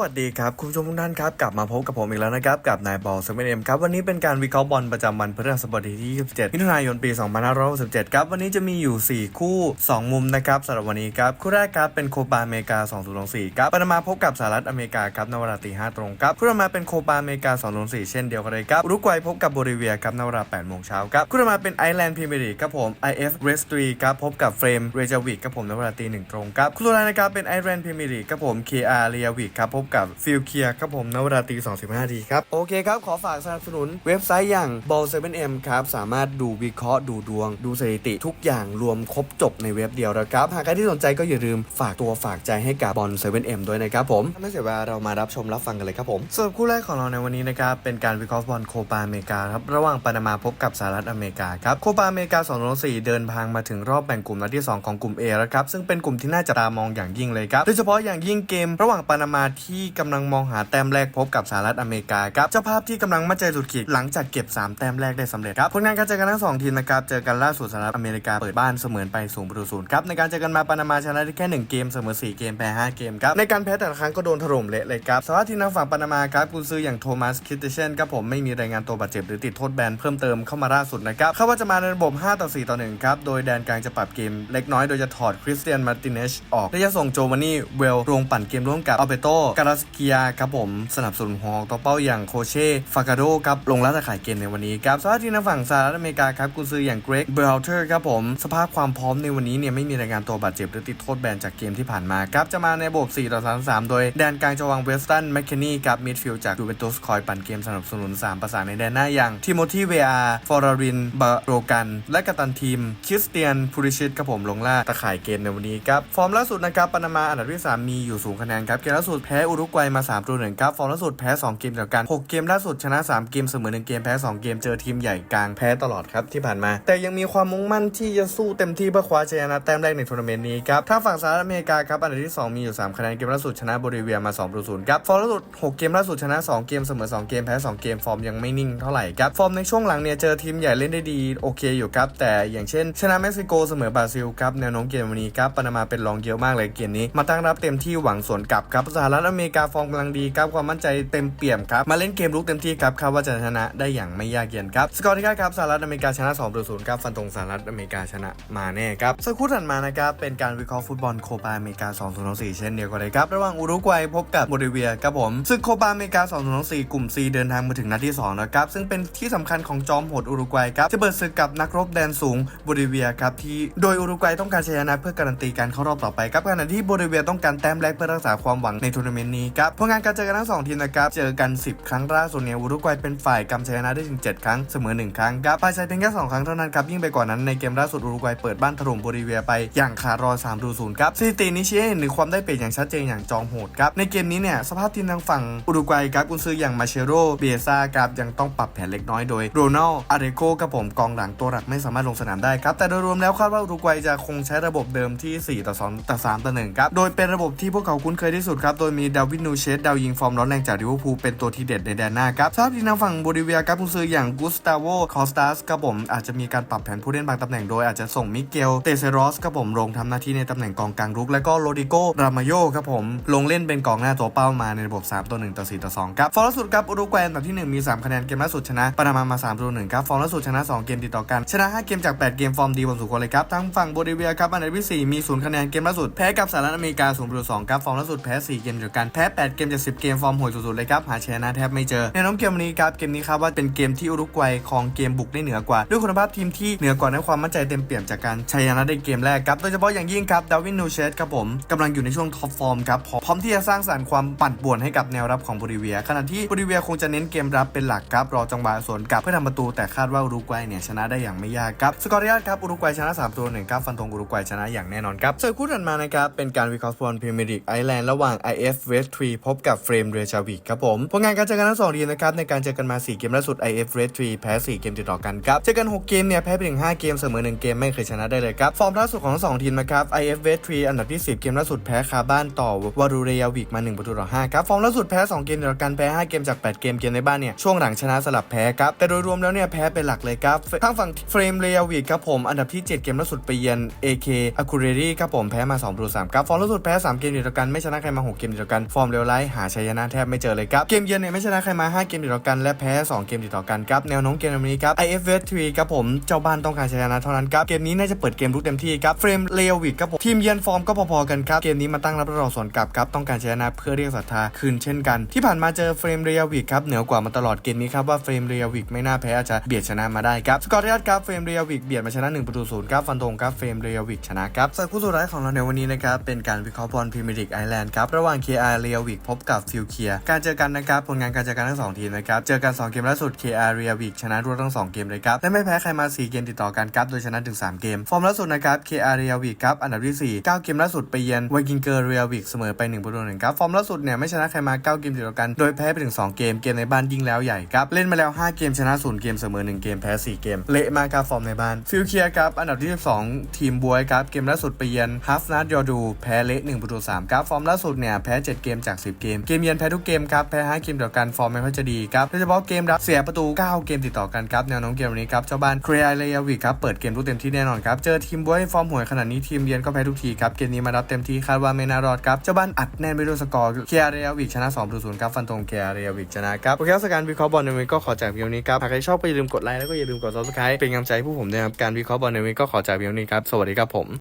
วัสดีครับ คุณผู้ชมทุกท่านครับ กลับมาพบกับผมอีกแล้วนะครับ กับนายบอลเซเว่นเอ็มครับ วันนี้เป็นการวิเคราะห์บอลประจำวันพฤหัสบดีที่ 27 มิถุนายนปี 2567 ครับ วันนี้จะมีอยู่ 4 คู่ 2 มุมนะครับสำหรับวันนี้ครับ คู่แรกครับเป็นโคปาอเมริกา 2024 ครับปานามาพบกับสหรัฐอเมริกาครับในเวลาตี5ตรงครับ คู่ต่อมาเป็นโคปาอเมริกา 2024 เช่นเดียวกันเลยครับรุกวัยพบกับโบลิเวียครับในเวลา8โมงเช้าครับ คู่ต่อมาเป็นไอร์แลนด์พรีเมียร์ลีกครับผม IF r e s t 3ครับพบกับเฟรมเรจาวิกครับผมในเวลาตีหนึ่งตรงครับคู่ต่อมานะครับเป็นไอร์แลนด์พรีเมียร์ลีกครับผม KR เรียวิกครับพบกับฟิลเคียครับผมในเวลาตี2.15ทีครับ โอเคครับ ขอฝากสนับสนุนเว็บไซต์อย่าง ball 7m ครับ สามารถดูวิเคราะห์ดูดวง ดูสถิติทุกอย่างรวมครบจบในเว็บเดียวแล้วครับ หากใครที่สนใจก็อย่าลืมฝากตัวฝากใจให้กับบอล 7m ด้วยนะครับผมถ้าไม่เสียเวลาเรามารับชมรับฟังกันเลยครับผมส่วนคู่แรกของเราในวันนี้นะครับเป็นการวิเคราะห์บอลโคปาอเมริกาครับระหว่างปานามาพบกับสหรัฐอเมริกาครับโคปาอเมริกา2004เดินทางมาถึงรอบแบ่งกลุ่มนัดที่ 2 ของกลุ่ม A แล้วครับซึ่งเป็นกลุ่มที่น่าจับตามองอย่างยิ่งเลยครับโดยเฉพาะอย่างยิ่งเกม ระหว่างปานามาที่ที่กำลังมองหาแต้มแรกพบกับสหรัฐอเมริกาครับเจ้าภาพที่กำลังมั่นใจสุดขีดหลังจากเก็บ 3 แต้มแรกได้สำเร็จครับผลงานการเจอกันทั้งสองทีมนะครับเจอกันล่าสุดสหรัฐอเมริกาเปิดบ้านเสมือไปศูนย์ประตูศูนย์ครับในการเจอกันมาปานามาชนะได้แค่หนึ่งเกมเสมอสี่เกมแพ้ห้าเกมครับในการแพ้แต่ละครั้งก็โดนถล่มเละเลยครับสำหรับทีมทางฝั่งปานามาครับกุนซืออย่างโทมัสคิตเชนครับผมไม่มีรายงานตัวบาดเจ็บหรือติดโทษแบนเพิ่มเติมเข้ามาล่าสุดนะครับเขาว่าจะมาในระบบ 5 ต่อ 4 ต่อ 1 ครับ โดยแดนกลางจะปรับเกมเล็กน้อยโดยจะถอดคริสเตียนมาร์ติเนชออกและจะส่งโจวานนี่เวลลงปั่นเกมร่วมกับอัลเบโตการาสเกียครับผมสนับสนุนหัวของตัวเป้าอย่างโคเช่ฟากาโดครับลงล่าตะข่ายเกมในวันนี้ครับสำหรับทีมทางฝั่งสหรัฐอเมริกาครับกุนซืออย่างเกรกเบลเทอร์ครับผมสภาพความพร้อมในวันนี้เนี่ยไม่มีรายงานตัวบาดเจ็บหรือติดโทษแบนจากเกมที่ผ่านมาครับจะมาในระบบ4ต่อ3 3 โดยแดนกลางจะวางเวสตันแมคเคนนี่กับมิดฟิลด์จากยูเวนตุสคอยปั่นเกมสนับสนุน 3 ประสานในแดนหน้าอย่างทิโมธีเวอาฟอร์รินบาโรกันและกัปตันทีมคริสเตียนพูริชิตครับผมลงล่าตะข่ายเกมในวันนี้ครับฟอร์มล่าสุดนะครับปานามาอันดับที่3มีอยู่สูงคะแนนครับเกมล่าสุดแพ้อุรุกวัยมา3ตัวหนึ่งครับฟอร์มล่าสุดแพ้ 2 เกมเดียวกัน 6 เกมล่าสุดชนะ 3 เกมเสมอ 1 เกมแพ้ 2 เกมเจอทีมใหญ่กลางแพ้ตลอดครับที่ผ่านมา แต่ยังมีความมุ่งมั่นที่จะสู้เต็มที่เพื่อคว้าชัยชนะแต้มแรกในทัวร์นาเมนต์นี้ครับถ้าฝั่งสหรัฐอเมริกาครับอันดับที่ 2 มีอยู่ 3 คะแนนเกมล่าสุดชนะบริเวียมา2ประตู0ครับฟอร์มล่าสุด 6 เกมล่าสุดชนะ 2 เกมเสมอ 2 เกมแพ้ 2 เกมฟอร์มยังไม่นิ่งเท่าไหร่ครับฟอร์มในช่วงหลังเนี่ยเจอทีมใหญ่เล่นได้ดีโอเคอยู่ครับแต่อย่างเช่น ชนะเม็กซิโกเสมอบราซิลครับแนวโน้มเกมวันนี้ครับปานามาเป็นรองเยอะมากเลยเกมนี้มาตั้งรับเต็มที่หวังสวนกลับครับสหรัฐอเมกาฟอร์มกำลังดีครับความมั่นใจเต็มเปี่ยมครับมาเล่นเกมลุกเต็มที่ครับคาดว่าจะชนะได้อย่างไม่ยากเย็นครับสกอร์ที่คาดครับสหรัฐอเมริกาชนะ2ต่อ0ครับฟันตรงสหรัฐอเมริกาชนะมาแน่ครับสักครู่ถัดมานะครับเป็นการวิเคราะห์ฟุตบอลโคปาอเมริกา2024เช่นเดียวกันเลยครับระหว่างอุรุกวัยพบกับโบลิเวียครับผมซึ่งโคปาอเมริกา2024กลุ่ม C เดินทางมาถึงนัดที่2แล้วครับซึ่งเป็นที่สำคัญของจอมโหดอุรุกวัยครับจะเปิดศึกกับนักรบแดนสูงโบลิเวียครับที่โดยอุรุกวัยต้องการชนะเพื่อการันตีการเข้ารอบต่อไปครับขณะที่โบลิเวียต้องการแต้มแรกเพื่อรักษาความหวังในทัวร์นาเมนต์นี้ครับผลงานการเจอกันทั้งสองทีมนะครับเจอกัน 10 ครั้งล่าสุดเนี่ยอุรุกวัยเป็นฝ่ายกำชัยชนะได้ถึง 7 ครั้งเสมอ 1 ครั้งครับพ่ายชายเพียงแค่2ครั้งเท่านั้นครับยิ่งไปกว่านั้นในเกมล่าสุดอุรุกวัยเปิดบ้านถล่มโบลิเวียไปอย่างขาดรอย3ดูศูนย์ครับสถิตินี้ชี้ให้เห็นถึงความได้เปรียบอย่างชัดเจนอย่างจอมโหดครับในเกมนี้เนี่ยสภาพทีมทางฝั่งอุรุกวัยครับกุนซืออย่างมาเชโรเบียซาครับยังต้องปรับแผนเล็กน้อยโดยโรนัลอาเรโกกับผมกองหลังตัวหลักไม่สามารถลงสนามได้ครับแต่โดยรวมแล้วคาดว่าอุรุกวัยจะคงใช้ระบบเดิมที่ 4 ต่อ 2 ต่อ 3 ต่อ 1 ครับ โดยเป็นระบบที่พวกเขาคุ้นเคยที่สุดครับ โดยมีดาวินนูเชสดาวยิงฟอร์มร้อนแรงจากลิเวอร์พูลเป็นตัวทีเด็ดในแดนหน้าครับทราบทีทางฝั่งโบลิเวียครับกุนซืออย่างกุสตาโวคอสตาสครับผมอาจจะมีการปรับแผนผู้เล่นบางตำแหน่งโดยอาจจะส่งมิเกลเตเซรอสครับผมลงทำหน้าที่ในตำแหน่งกองกลางรุก และก็โรดิโกรามาโยครับผมลงเล่นเป็นกองหน้าตัวเป้ามาในระบบ 3ต่อ1ต่อ 4 ต่อ 2 ครับ ฟอร์มล่าสุดครับอุรุกวัยอันดับที่ 1 มี 3 คะแนนเกมล่าสุดชนะปานามามา3ต่อ1ครับฟอร์มล่าสุดชนะ 2 เกมติดต่อกัน ชนะ 5 เกมจาก 8 เกมฟอร์มดีบนสุดคนเลยครับทั้งฝั่งโบลิเวียครับอันดับที่4มี0คะแนนเกมล่าสุดแพ้กับสหรัฐอเมริกา0ต่อ2ครับฟอร์มล่าสุดแพ้ 4 เกมเดียวกันแพ้ 8 เกมจาก 10 เกมฟอร์มโหดสุดๆเลยครับ หาชนะแทบไม่เจอแนน้มเกมวันนี้ครับ เกมนี้ครับว่าเป็นเกมที่อุรุกวัยของเกมบุกได้เหนือกว่า ด้วยคุณภาพทีมที่เหนือกว่าในความมั่นใจเต็มเปี่ยมจากการชัยชนะในเกมแรกครับ โดยเฉพาะอย่างยิ่งครับดาวินนูเชสครับผมกำลังอยู่ในช่วงท็อปฟอร์มครับพร้อมที่จะสร้างสรรค์ความปั่นป่วนให้กับแนวรับของบลิเวีย ขณะที่บลิเวียคงจะเน้นเกมรับเป็นหลักครับรอจังหวะสวนกลับเพื่อทำประตูแต่คาดว่าอุรุกวัยเนี่ยชนะได้อย่างไม่ยากครับสกอร์ที่ครับอุรุกวัยชนะ3ตัวหนึ่งครับฟันธงอุรุกวัยชนะอย่างแน่นอนครับส่วนคู่ถัดมานะครับเป็นการวิเคราะห์ฟุตบอลพรีเมียร์ลีกไอร์แลนด์ระหว่าง IF West 3พบกับเฟรมเรชาวิกครับผมผลงานการเจอกันทั้งสองทีมนะครับในการเจอกันมา 4 เกมล่าสุด IF West 3แพ้ 4 เกมติดต่อกันครับ เจอกัน 6 เกมเนี่ยแพ้ไปถึง5เกมเสมอ 1 เกมไม่เคยชนะได้เลยครับ ฟอร์มล่าสุดของทั้งสองทีมนะครับ IF West 3อันดับที่ 10 เกมล่าสุดแพ้คาบ้านต่อวารูเรียวิกมา 1 ประตูต่อ 5 ครับ ฟอร์มล่าสุดแพ้ 2 เกมติดต่อกันแพ้ 5 เกมจาก 8 เกมเกมในบ้านเนี่ยช่วงหลังชนะสลับแพ้ครับแต่โดยรวมแล้วเนี่ยแพ้เป็นหลักเลยครับทางฝั่งเฟรมเรียวิกครับผมอันดับที่ 7 เกมล่าสุดไปเยือน AK a k u r e r i ครับผมแพ้มา2ประตู3ครับฟอร์มล่าสุดแพ้3เกมติดต่อกันไม่ชนะใครมา 6 เกมติดต่อกันฟอร์มเลวร้ายหาชัยชนะแทบไม่เจอเลยครับ เกมเยือนเนี่ยไม่ชนะใครมา 5 เกมติดต่อกันและแพ้ 2 เกมติดต่อกันครับ แนวโน้มเกมวันนี้ครับ IFS 3ครับผม เจ้าบ้านต้องการชัยชนะเท่านั้นครับ เกมนี้น่าจะเปิดเกมลุกเต็มที่ครับ เฟรมเลวิกครับผมทีมเยือนฟอร์มก็พอๆกันครับ เกมนี้มาตั้งรับรองสวนกลับครับ ต้องการชัยชนะเพื่อเรียกศรัทธาคืนเช่นกัน ที่ผ่านมาเจอเฟรมเรียวิกครับเหนือกว่ามาตลอดเกมนี้ครับว่าเฟรมเรียวิกไม่น่าแพ้อาจจะเบียดชนะมาได้ครับสกอร์ที่ครับเฟรมเรียวิกเบียดมาชนะ1ประตูศูนย์ครับฟันธงครับเฟรมเรียวิกชนะครับส่วนคู่สุดท้ายของเราในวันนี้นะครับเป็นการวิเคราะห์บอลพรีเมียร์ลีกไอร์แลนด์ครับระหว่าง KR เรียวิกพบกับฟิลเคียการเจอกันนะครับผลงานการเจอกันทั้งสองทีมนะครับเจอกัน 2 เกมล่าสุด KR เรียวิกชนะรวดทั้ง 2 เกมเลยครับและไม่แพ้ใครมา 4 เกมติดต่อกันครับโดยชนะถึง 3 เกม ฟอร์มล่าสุดนะครับ KR เรียวิกครับอันดับที่4 9 เกมล่าสุดไปเยือนไวกิงเกอร์เรียวิกเสมอไป1ประตูหนึ่งครับฟอร์มล่าสุดเนี่ยไม่ชนะใครมา 9 เกมติดต่อกันโดยแพ้ไปถึง 2 เกมเกมในบ้านยิ่งแล้วใหญ่ครับเล่นมาแล้ว 5 เกมชนะ0เกมเสมอ1เกมแพ้4เกมเละมากครับฟอร์มในบ้านฟิลเคียครับอันดับที่12ทีมบวยครับเกมล่าสุดไปเยือนฮัฟนัดยอดูแพ้เละ1ประตู3ครับฟอร์มล่าสุดเนี่ยแพ้7เกมจาก 10 เกม เกมเยือนแพ้ทุกเกมครับ แพ้5เกมต่อกันฟอร์มไม่ค่อยจะดีครับ โดยเฉพาะเกมรับเสียประตู 9 เกมติดต่อกันครับ แนวโน้มเกมวันนี้ครับ เจ้าบ้านเครียเลยวิกครับ เปิดเกมทุกเต็มที่แน่นอนครับ เจอทีมบวยฟอร์มห่วยขนาดนี้ทีมเยือนก็แพ้ทุกทีครับ เกมนี้มารับเต็มที่คาดว่าไม่น่ารอดครับ เจ้าบ้านอัดแน่นไปด้วยสกอร์เครียเลยวิกชนะ2ประตูศูนย์ครับ ฟันธงเครียเลยวิกชนะครับ โอเคครับสการวิเคราะห์บอลในวันนี้ก็ขอจากเพียงนี้ครับ หากใครชอบก็อย่าลืมกดไลค์แล้วก็อย่าลืมกด subscribe เป็นกำลังใจให้ผู้ผมด้วยครับ การวิเคราะห์บอลในวันนี้ก็ขอจากเพียงนี้ครับ สวัสดีครับผม